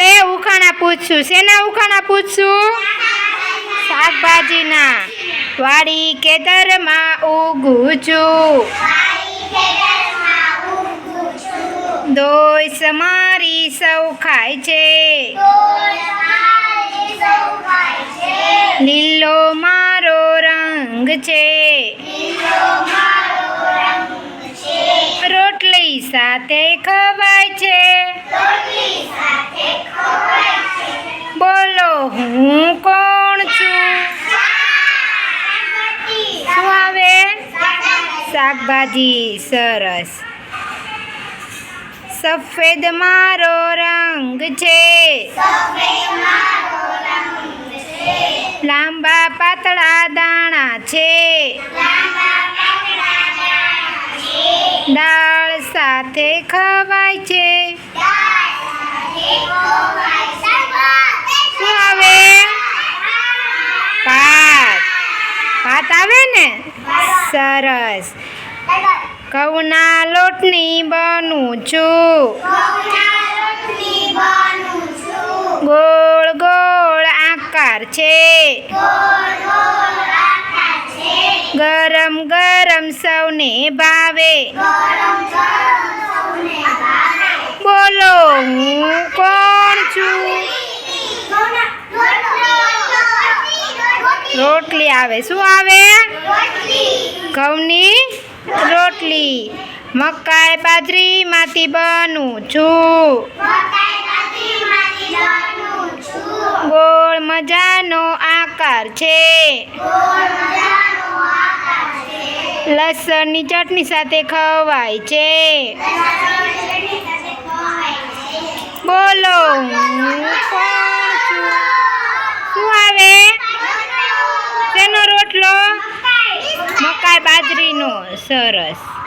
આપણે ઉખાણા પૂછશું. શેના ઉખાણા પૂછશું? શાકભાજીના. વાડી કેદરમાં ઉગું છું. દોષ મારી સૌ ખાય છે. લીલો મારો રંગ છે. રોટલી સાથે ખવાય છે. હું કોણ છું? આવે? શાકભાજી, સરસ. સફેદ મારો રંગ છે. લાંબા પાતળા દાણા છે. દાળ સાથે ખવાય છે શું આવે ભાત ભાત આવે ને? સરસ. ઘઉંના લોટની બનું છું. ગોળ ગોળ આકાર છે. ગરમ ગરમ સૌને ભાવે. બોલો હું કોણ છું રોટલી આવે. શું આવે? ઘઉંની રોટલી. મકાઈ બાજરીમાંથી બનું છું. ગોળ મજાનો આકાર છે. લસણની ચટણી સાથે ખવાય છે. બોલો હું કોણ છું શું આવે શેનો